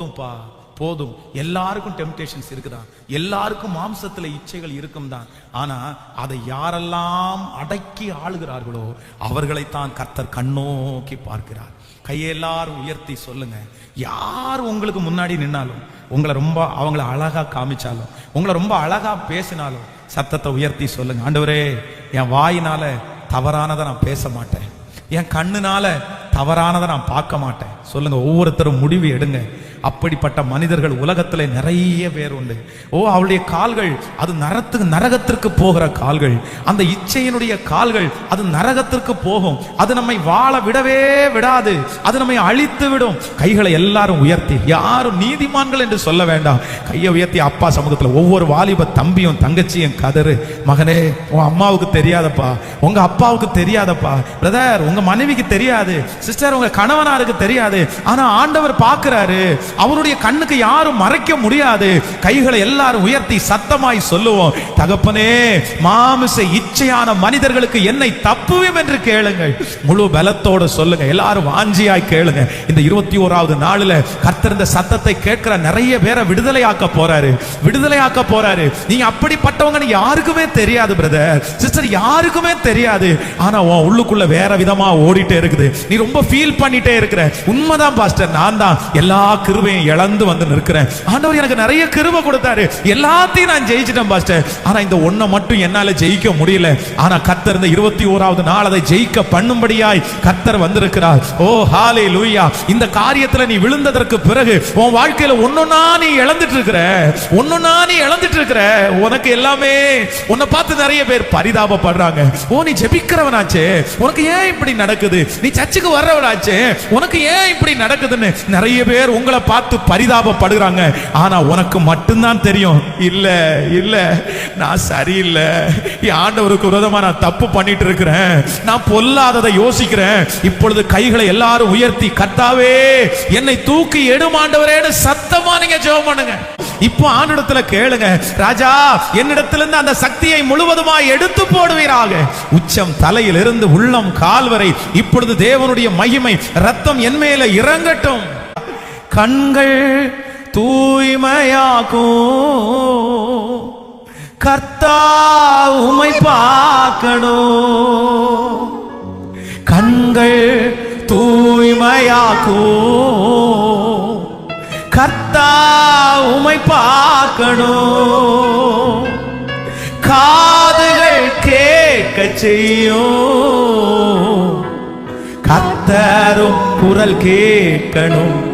போதும்பா போதும். எல்லாருக்கும் டெம்டேஷன்ஸ் இருக்குதான். எல்லாருக்கும் மாம்சத்துல இச்சைகள் இருக்கும் தான் ஆனா அதை யாரெல்லாம் அடக்கி ஆளுகிறார்களோ அவர்களைத்தான் கர்த்தர் கண்ணோக்கி பார்க்கிறார். கையெல்லாரும் உயர்த்தி சொல்லுங்க. யார் உங்களுக்கு முன்னாடி நின்னாலும் உங்களை ரொம்ப அவங்கள அழகா காமிச்சாலும் உங்களை ரொம்ப அழகா பேசினாலும் சத்தத்தை உயர்த்தி சொல்லுங்க. ஆண்டவரே என் வாயினால தவறானதை நான் பேச மாட்டேன். என் கண்ணுனால தவறானதை நான் பார்க்க மாட்டேன். சொல்லுங்க ஒவ்வொருத்தரும் முடிவு எடுங்க. அப்படிப்பட்ட மனிதர்கள் உலகத்தில் நிறைய பேர் உண்டு. ஓ அவளுடைய கால்கள் அது நரத்துக்கு நரகத்திற்கு போகிற கால்கள். அந்த இச்சையினுடைய கால்கள் அது நரகத்திற்கு போகும். அது நம்மை வாழ விடவே விடாது. அது நம்மை அழித்து விடும். கைகளை எல்லாரும் உயர்த்தி யாரும் நீதிமான்கள் என்று சொல்ல வேண்டாம். கையை உயர்த்தி அப்பா சமூகத்தில் ஒவ்வொரு வாலிப தம்பியும் தங்கச்சியும் கதறு. மகனே உன் அம்மாவுக்கு தெரியாதப்பா. உங்க அப்பாவுக்கு தெரியாதப்பா. பிரதர் உங்க மனைவிக்கு தெரியாது. சிஸ்டர் உங்க கணவனாருக்கு தெரியாது. ஆனா ஆண்டவர் பார்க்கிறாரு அவருடைய கண்ணுக்கு யாரும் மறைக்க முடியாது. கைகளை எல்லாரும் உயர்த்தி சத்தமாய் சொல்லுவோம். தகப்பனே மாமிச இச்சையான மனிதர்களுக்கு என்னை தப்புவேன் என்று கேளுங்கள். முழு பலத்தோட சொல்லுங்க. எல்லாரும் வாஞ்சியாய் கேளுங்க. இந்த இருபத்தி ஓராவது நாளில் கர்த்தர் சத்தத்தை கேட்கிற நிறைய பேரை விடுதலையாக்க போறாரு. விடுதலையாக்க போறாரு. நீங்க அப்படிப்பட்டவங்க யாருக்குமே தெரியாது பிரதர் சிஸ்டர் யாருக்குமே தெரியாது. ஆனா உன் உள்ளுக்குள்ள வேற விதமா ஓடிட்டே இருக்குது. நீ ரொம்ப ரொம்ப ஃபீல் பண்ணிட்டே இருக்கிற உண்மைதான் பாஸ்டர் நான் தான் எல்லா கிருபையும் இழந்து வந்து நிற்கிறேன். ஆண்டவர் எனக்கு நிறைய கிருபை கொடுத்தாரு. எல்லாத்தையும் நான் ஜெயிச்சிட்டேன் பாஸ்டர் ஆனா இந்த ஒன்ன மட்டும் என்னால ஜெயிக்க முடியல. ஆனா கத்தர் இந்த இருபத்தி ஓராவது நாள் அதை ஜெயிக்க பண்ணும்படியாய் கத்தர் வந்திருக்கிறார். ஓ ஹாலே லூயா இந்த காரியத்துல நீ விழுந்ததற்கு பிறகு உன் வாழ்க்கையில ஒன்னொன்னா நீ இழந்துட்டு இருக்கிற. ஒன்னொன்னா நீ இழந்துட்டு இருக்கிற. உனக்கு எல்லாமே உன்னை பார்த்து நிறைய பேர் பரிதாபப்படுறாங்க. ஓ நீ ஜெபிக்கிறவனாச்சே. உனக்கு ஏன் இப்படி நடக்குது? நீ சர்ச்சுக்கு வர்றவனாச்சே உனக்கு ஏன் இப்படி நடக்குதுன்னு? நிறைய பேர் உங்களை பார்த்து பரிதாபப்படுகிறாங்க ஆனா உனக்கு மட்டும்தான் தெரியும். இல்ல இல்ல நான் சரியில்லை. ஆண்டவருக்கு விரோதமா நான் தப்பு பண்ணிட்டு இருக்கிறேன். நான் பொல்லாததை யோசிக்கிறேன். இப்பொழுது கைகளை எல்லாரும் உயர்த்தி கத்தாவே என்னை தூக்கி எடுமாண்டவரேன்னு சத்தமா நீங்க ஜெபம் பண்ணுங்க. இப்போ ஆண்டிடத்துல கேளுங்க. ராஜா என்னிடத்திலிருந்து அந்த சக்தியை முழுவதுமாய் எடுத்து போடுவீராக. உச்சம் தலையில் இருந்து உள்ளம் கால் வரை இப்பொழுது தேவனுடைய மகிமை ரத்தம் என் மேல இறங்கட்டும். கண்கள் தூய்மையாகும். கர்த்தா உமை பார்க்கணும். கண்கள் தூய்மையாக்கும் கர்த்தா உமை பார்க்கணும். காதுகள் கேட்க செய்யும். கத்தரும் குரல் கேட்கணும்.